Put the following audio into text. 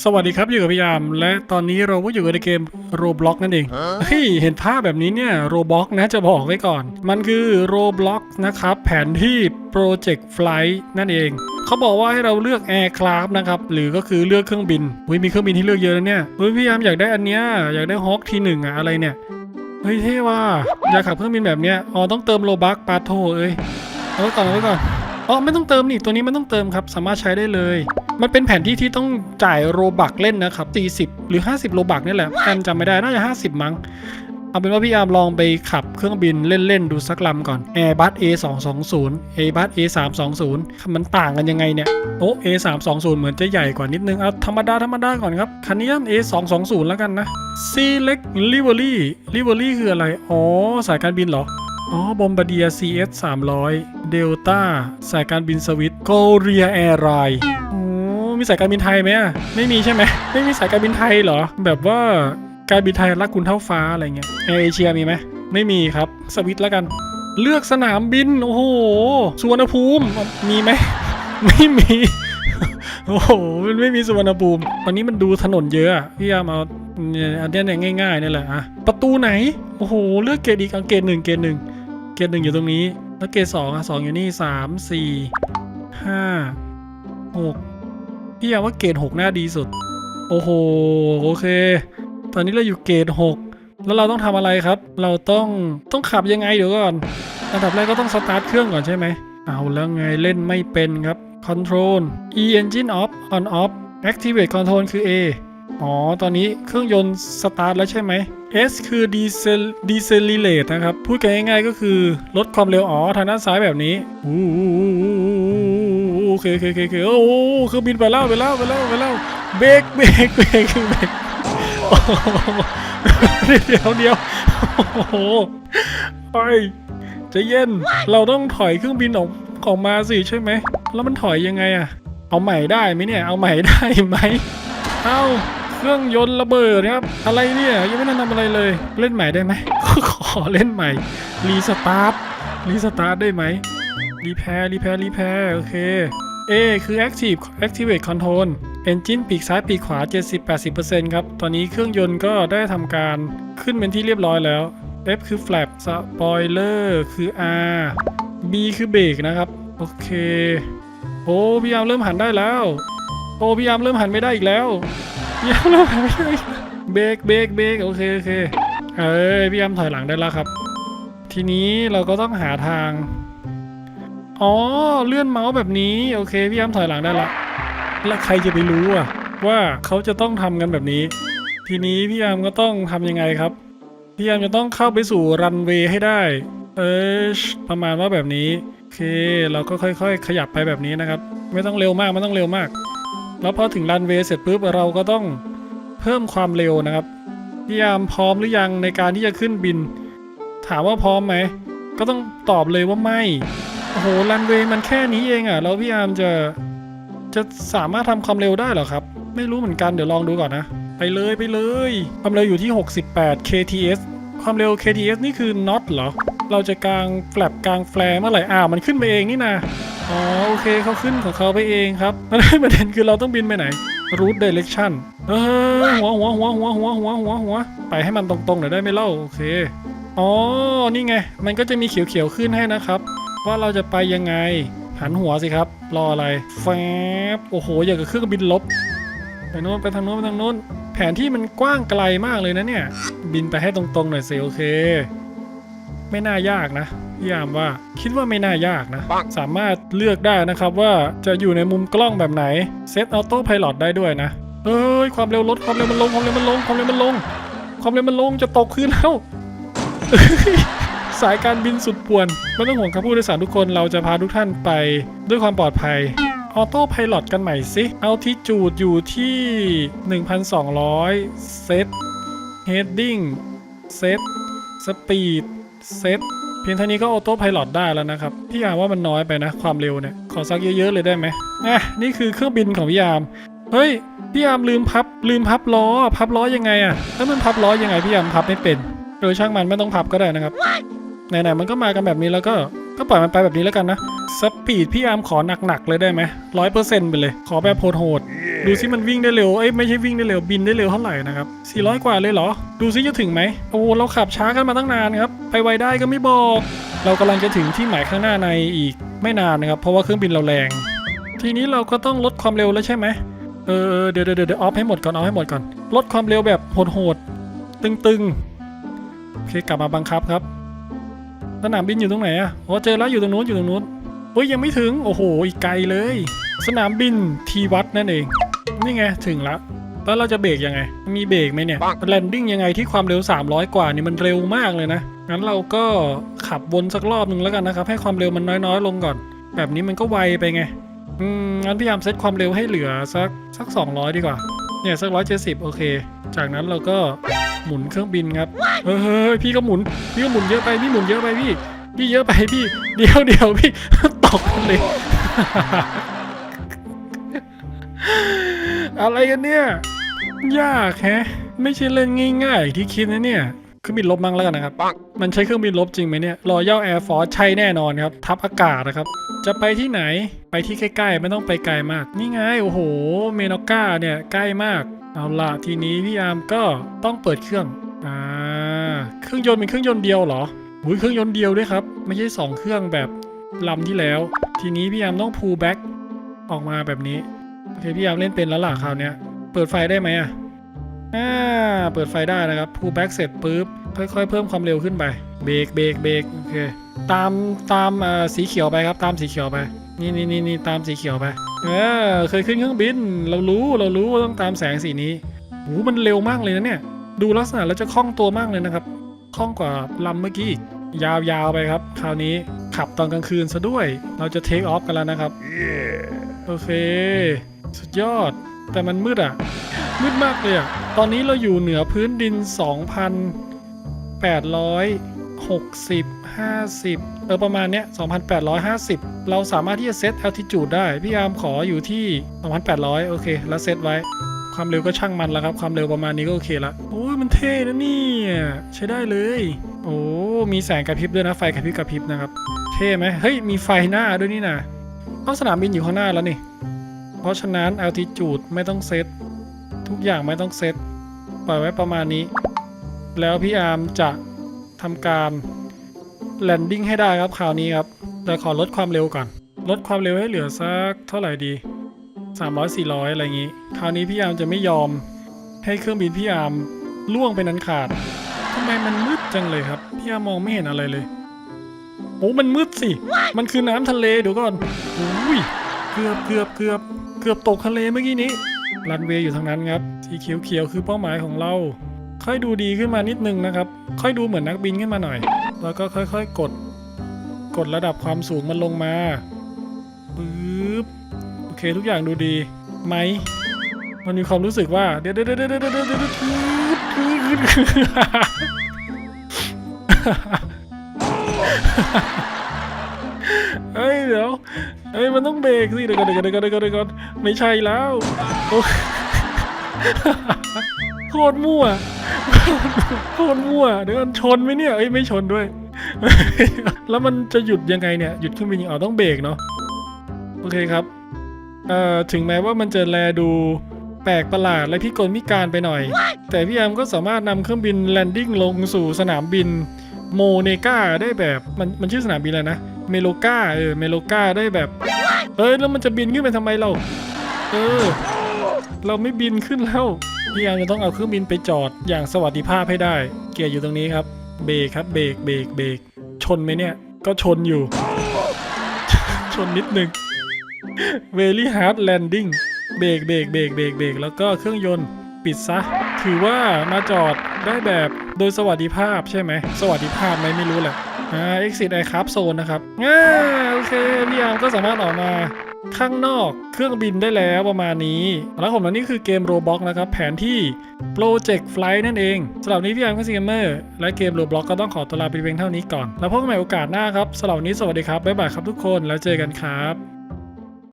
สวัสดีครับอยู่กับพี่ยาม และตอนนี้เราก็อยู่กันในเกม Roblox นั่นเองเฮ้ยเห็นภาพแบบนี้เนี่ย Roblox นะจะบอกไว้ก่อน มันคือ Roblox นะครับ แผนที่ Project Flight นั่นเอง เขาบอกว่าให้เราเลือก Aircraft นะครับ หรือก็คือเลือกเครื่องบินอุ้ยมีเครื่องบินที่เลือกเยอะนะเนี่ยเฮ้ยพี่ยามอยากได้อันเนี้ยอยากได้ Hawk ทีหนึ่งอะอะไรเนี่ยเฮ้ยเท่ว่ะอยากขับเครื่องบินแบบเนี้ยอ๋อต้องเติมโลบักปาโทเอ้ยเอาไว้ก่อนเอาไว้ก่อนอ๋อไม่ต้องเติมนี่ตัวนี้ไม่ต้องเติมครับ สามารถใช้ได้เลย มันเป็นแผนที่ที่ต้องจ่ายโรบักเล่นนะครับ 40 หรือ 50 โรบักนี่แหละแอนจำไม่ได้ น่าจะ 50 มั้ง เอาเป็นว่าพี่อาร์มลองไปขับเครื่องบินเล่น ๆ ดูสักลำก่อน Airbus A220 Airbus A320 มันต่างกันยังไงเนี่ย โอ้ A320 เหมือนจะใหญ่กว่านิดนึง เอาธรรมดาธรรมดาก่อนครับ คันนี้ A220 แล้วกันนะ Select Livery Livery คืออะไร อ๋อ สายการบินเหรออ๋อบอมบาเดีย CS 300 Delta สายการบินสวิตโกเรียแอร์ไลน์โอ้ มีสายการบินไทยไหมอะไม่มีใช่ไหมไม่มีสายการบินไทยเหรอ แบบว่าการบินไทยรักคุณเท่าฟ้าอะไรเงี้ยแอร์เอเชียมีไหมไม่มีครับสวิตแล้วกัน เลือกสนามบินโอ้โหสุวรรณภูมิมีไหมไม่มีโอ้โหมันไม่มีสุวรรณภูมิวันนี้มันดูถนนเยอะพี่ยามเอาเนี่ยอันนี้ยเนี่ยง่ายๆนี่แหละอะประตูไหนโอ้โหเลือกเกรดอีกเอาเกรดหนึ่งเกรดหนึ่งเกรดหนึ่งอยู่ตรงนี้ แล้วเกรดสองอะสองอยู่นี่สามสี่ห้าหก พี่ยามว่าเกรดหกน่าดีสุด โอ้โหโอเค ตอนนี้เราอยู่เกรดหกแล้วเราต้องทำอะไรครับ เราต้องต้องขับยังไงเดี๋ยวก่อนอันดับแรกก็ต้องสตาร์ทเครื่องก่อนใช่ไหมเอาแล้วไงเล่นไม่เป็นครับ Control E engine off on off activate control คือ A อ๋อ ตอนนี้เครื่องยนต์สตาร์ทแล้วใช่ไหม S คือ decel decelerate นะครับ พูดกันง่ายๆก็คือลดความเร็วอ๋อทางด้านซ้ายแบบนี้อู้ อเคโอเคโอเคโอเคโอ้โหเครื่องบินไปแล้วไปแล้วไปแล้วไปแล้วเบรกเบรกเบรกเบรกโอ้โหเดี๋ยวเดี๋ยวโอ้โหไปจะเย็นเราต้องถอยเครื่องบินออกออกมาสิใช่ไหมแล้วมันถอยยังไงอะเอาใหม่ได้ไหมเนี่ยเอาใหม่ได้ไหมเอ้าเครื่องยนต์ระเบิดนะครับ อะไรเนี่ยยังไม่ได้ทำอะไรเลย เล่นใหม่ได้ไหมขอเล่นใหม่ รีสตาร์ทรีสตาร์ทได้ไหม รีแพร์รีแพร์รีแพร์โอเค A คือ Active Activate Control Engine ปีกซ้ายปีกขวา 70-80%ครับ ตอนนี้เครื่องยนต์ก็ได้ทำการขึ้นเป็นที่เรียบร้อยแล้ว F คือ Flap Spoiler คือ R B คือเบรกนะครับ โอเค โอ้พี่ยามเริ่มหันได้แล้ว โอ้พี่ยามเริ่มหันไม่ได้อีกแล้วพี่ยามเริ่มหันไม่ได้เบรกเบรกเบรกโอเคโอเคเอ้ยพี่ยามถอยหลังได้แล้วครับ ทีนี้เราก็ต้องหาทาง อ๋อ เลื่อนเมาส์แบบนี้ โอเค พี่ยามถอยหลังได้ละ แล้วใครจะไปรู้อะว่าเขาจะต้องทำกันแบบนี้ ทีนี้พี่ยามก็ต้องทำยังไงครับ พี่ยามจะต้องเข้าไปสู่รันเวย์ให้ได้ เออประมาณว่าแบบนี้ โอเค เราก็ค่อย ๆ ขยับไปแบบนี้นะครับ ไม่ต้องเร็วมาก ไม่ต้องเร็วมาก แล้วพอถึงรันเวย์เสร็จปุ๊บเราก็ต้องเพิ่มความเร็วนะครับ พี่ยามพร้อมหรือยังในการที่จะขึ้นบิน ถามว่าพร้อมไหม ก็ต้องตอบเลยว่าไม่ โอ้โหรันเวย์มันแค่นี้เองอะ่ะแล้วพี่ยาร์มจะจะสามารถทำความเร็วได้หรอครับ ไม่รู้เหมือนกันเดี๋ยวลองดูก่อนนะ ไปเลยไปเลย ความเร็วอยู่ที่ 68 kts ความเร็ว kts นี่คือ not เหรอ เราจะกลางแฟลปกางแฟลเมื่อไหร่อ้าวมันขึ้นไปเองนี่นะอ๋อโอเคเขาขึ้นของเขาไปเองครับแล้ประเด็นคือเราต้องบินไปไหน route direction เออหัวหัวหัวหัวหัวหัวหัวหัวไปให้มันตรงๆหน่อยได้ไหมเล่าโอเคอ๋อนี่ไง มันก็จะมีเขียวๆขึ้นให้นะครับ ว่าเราจะไปยังไง หันหัวสิครับ รออะไรแฟบโอ้โหอย่างกับเครื่องบินลบ ไปโน้นไปทางโน้นไปทางโน้น แผนที่มันกว้างไกลมากเลยนะเนี่ย บินไปให้ตรงๆหน่อยสิโอเค ไม่น่ายากนะพี่ยามว่าคิดว่าไม่น่ายากนะ สามารถเลือกได้นะครับว่าจะอยู่ในมุมกล้องแบบไหนเซตออโต้พายロได้ด้วยนะเอ้ยความเร็วลดความเร็วมันลงความเร็วมันลงความเร็วมันลง ความเร็วมันลงจะตกคืนแล้ว สายการบินสุดป่วน ไม่ต้องห่วงครับผู้โดยสารทุกคนเราจะพาทุกท่านไปด้วยความปลอดภัยออโต้พายロกันใหม่สิเอาที่จูดอยู่ที่ 1,200 เซตเฮดดิ้งเซตสปีดเซตเพียงเท่านี้ก็ออโต้พายロได้แล้วนะครับ พี่ยามว่ามันน้อยไปนะ ความเร็วเนี่ย ขอสักเยอะๆเลยได้ไหมอะนี่คือเครื่องบินของพี่ยาม เฮ้ย พี่ยามลืมพับ ลืมพับล้อ พับล้อยังไงอะแล้วมันพับล้อยังไงพี่ยามพับไม่เป็นโดยช่างมันไม่ต้องพับก็ได้นะครับ ไหนๆมันก็มากันแบบนี้แล้วก็ก็ปล่อยมันไปแบบนี้แล้วกันนะสปีดพี่อาร์มขอหนักๆเลยได้ไหมร้อยเปอร์เซ็นต์ไปเลย ขอแบบโหดดูซิมันวิ่งได้เร็วเอ้ยไม่ใช่วิ่งได้เร็วบินได้เร็วเท่าไหร่นะครับ400 กว่าเลยเหรอ ดูซิจะถึงไหมโอ้เราขับช้ากันมาตั้งนานครับไปไวได้ก็ไม่บอก เรากำลังจะถึงที่หมายข้างหน้าในอีกไม่นานนะครับ เพราะว่าเครื่องบินเราแรง ทีนี้เราก็ต้องลดความเร็วแล้วใช่ไหมเออเดี๋ยวเดี๋ยวเดี๋ยวออฟให้หมดก่อนเอาให้หมดก่อนลดความเร็วแบบโหดๆตึงๆโอเคกลับมาบังคับครับ สนามบินอยู่ตรงไหนอะอ๋อเจอแล้วอยู่ตรงนู้นอยู่ตรงนู้นเฮ้ยยังไม่ถึงโอ้โหอีกไกลเลย สนามบินทีวัดนั่นเองนี่ไงถึงแล้วแล้วเราจะเบรกยังไง มีเบรกไหมเนี่ยแลนดิ้งยังไงที่ความเร็ว 300 กว่านี่มันเร็วมากเลยนะ งั้นเราก็ขับวนสักรอบหนึ่งแล้วกันนะครับ ให้ความเร็วมันน้อยๆ ลงก่อน แบบนี้มันก็ไวไปไง อืม งั้นพยายามเซตความเร็วให้เหลือสักสัก 200 ดีกว่า เนี่ยสักร้อยเจ็ดสิบโอเค จากนั้นเราก็ หมุนเครื่องบินครับเฮ้ยเฮ้ยพี่ก็หมุน พี่ก็หมุนเยอะไปพี่หมุนเยอะไปพี่ พี่เยอะไปพี่ เดี๋ยวเดี๋ยวพี่ตกเลย อะไรกันเนี่ย ยากแฮะ ไม่ใช่เล่นง่ายๆที่คิดนะเนี่ยเครื่องบินลบมั้งแล้วกันนะครับ มันใช้เครื่องบินลบจริงไหมเนี่ย Royal Air Force ใช่แน่นอนครับ ทัพอากาศนะครับ จะไปที่ไหน ไปที่ใกล้ๆ ไม่ต้องไปไกลมาก นี่ไง โอ้โห เมนอกาเนี่ย ใกล้มาก เอาละทีนี้พี่อาร์มก็ต้องเปิดเครื่องอ่าเครื่องยนต์เป็นเครื่องยนต์เดียวเหรออุ้ยเครื่องยนต์เดียวด้วยครับ ไม่ใช่สองเครื่องแบบลำที่แล้ว ทีนี้พี่อาร์มต้องพูแบ็กออกมาแบบนี้โอเคพี่อาร์มเล่นเป็นแล้วล่ะคราวนี้เปิดไฟได้ไหมอะอ่าเปิดไฟได้นะครับพูแบ็กเสร็จปุ๊บค่อย ๆ เพิ่มความเร็วขึ้นไปเบรกเบรกเบรกโอเคตามตามสีเขียวไปครับ ตามสีเขียวไปนี่นี่นี่นี่ตามสีเขียวไปเออเคยขึ้นเครื่องบิน เรารู้เรารู้ว่าต้องตามแสงสีนี้โหมันเร็วมากเลยนะเนี่ย ดูลักษณะแล้วจะคล่องตัวมากเลยนะครับคล่องกว่าลำเมื่อกี้อีกยาวๆไปครับ คราวนี้ขับตอนกลางคืนซะด้วย เราจะเทคออฟกันแล้วนะครับโอเค สุดยอด แต่มันมืดอะมืดมากเลยอะตอนนี้เราอยู่เหนือพื้นดิน 60 50 เออประมาณเนี้ย 2,850 เราสามารถที่จะเซต altitude ได้ พี่อาร์มขออยู่ที่ 2,800 โอเค แล้วเซตไว้ ความเร็วก็ช่างมันแล้วครับ ความเร็วประมาณนี้ก็โอเคละโอ้ยมันเท่นะนี่ใช้ได้เลย โอ้มีแสงกระพริบด้วยนะไฟกระพริบกระพริบนะครับ เท่ไหมเฮ้ยมีไฟหน้าด้วยนี่นะเอ้าสนามบินอยู่ข้างหน้าแล้วนี่ เพราะฉะนั้น altitude ไม่ต้องเซตทุกอย่างไม่ต้องเซตปล่อยไว้ประมาณนี้ แล้วพี่อาร์มจะ ทำการแลนดิ้งให้ได้ครับคราวนี้ครับแต่ขอลดความเร็วก่อน ลดความเร็วให้เหลือสักเท่าไหร่ดี 300 400 อะไรอย่างนี้ คราวนี้พี่อาร์มจะไม่ยอมให้เครื่องบินพี่อาร์มล่วงไปนั้นขาดทำไมมันมืดจังเลยครับ พี่อาร์มมองไม่เห็นอะไรเลยโอ้มันมืดสิ มันคือน้ำทะเลเดี๋ยวก่อนอุ้ยเกือบเกือบเกือบเกือบตกทะเลเมื่อกี้นี้รันเวย์อยู่ทางนั้นครับสีเขียวๆคือเป้าหมายของเรา ค่อยดูดีขึ้นมานิดนึงนะครับ ค่อยดูเหมือนนักบินขึ้นมาหน่อย แล้วก็ค่อยๆ กด กดระดับความสูงมันลงมาปึ๊บโอเคทุกอย่างดูดีไหมมันมีความรู้สึกว่า เดี๋ยวเดี๋ยวเดี๋ยวเดี๋ยวเดี๋ยวเดี๋ยวเดี๋ยวเฮ้ยเดี๋ยวเฮ้ยมันต้องเบรกสิเดี๋ยวก่อนเดี๋ยวก่อนเดี๋ยวก่อนเดี๋ยวก่อนไม่ใช่แล้วโอ้โคตรมั่ว โคตรมั่วเดี๋ยวก่อนชนไหมเนี่ยเอ้ยไม่ชนด้วย แล้วมันจะหยุดยังไงเนี่ยหยุดเครื่องบินยังเอาต้องเบรกเนาะโอเคครับเอ่อถึงแม้ว่ามันจะแลดูแปลกประหลาดและพิกลพิการไปหน่อย แต่พี่แอมก็สามารถนำเครื่องบินแลนดิ้งลงสู่สนามบินโมเนกาได้แบบมันมันชื่อสนามบินอะไรนะเมโลกาเออเมโลกาได้แบบเอ้ยแล้วมันจะบินขึ้นไปทำไมเรา เออ เราไม่บินขึ้นแล้ว พี่แอมจะต้องเอาเครื่องบินไปจอดอย่างสวัสดิภาพให้ได้ เกียร์อยู่ตรงนี้ครับ เบรกครับ เบรก เบรก เบรก ชนไหมเนี่ย ก็ชนอยู่ ชนนิดนึง very hard landing เบรก เบรก เบรก เบรก เบรก แล้วก็เครื่องยนต์ปิดซะ ถือว่ามาจอดได้แบบโดยสวัสดิภาพใช่ไหม สวัสดิภาพไหมไม่รู้แหละ อ่า exit aircraft zone นะครับ ง่า โอเค พี่อาร์มก็สามารถออกมา ข้างนอกเครื่องบินได้แล้วประมาณนี้แล้วผมและนี่คือเกม Roblox นะครับ แผนที่ Project Flight นั่นเอง สำหรับนี้พี่อมก็ซีเกมเมอร์และเกม Roblox ก็ต้องขอตัวลาไปเพียงเท่านี้ก่อน แล้วพบกันใหม่โอกาสหน้าครับสำหรับนี้สวัสดีครับบ๊ายบายครับทุกคนแล้วเจอกันครับ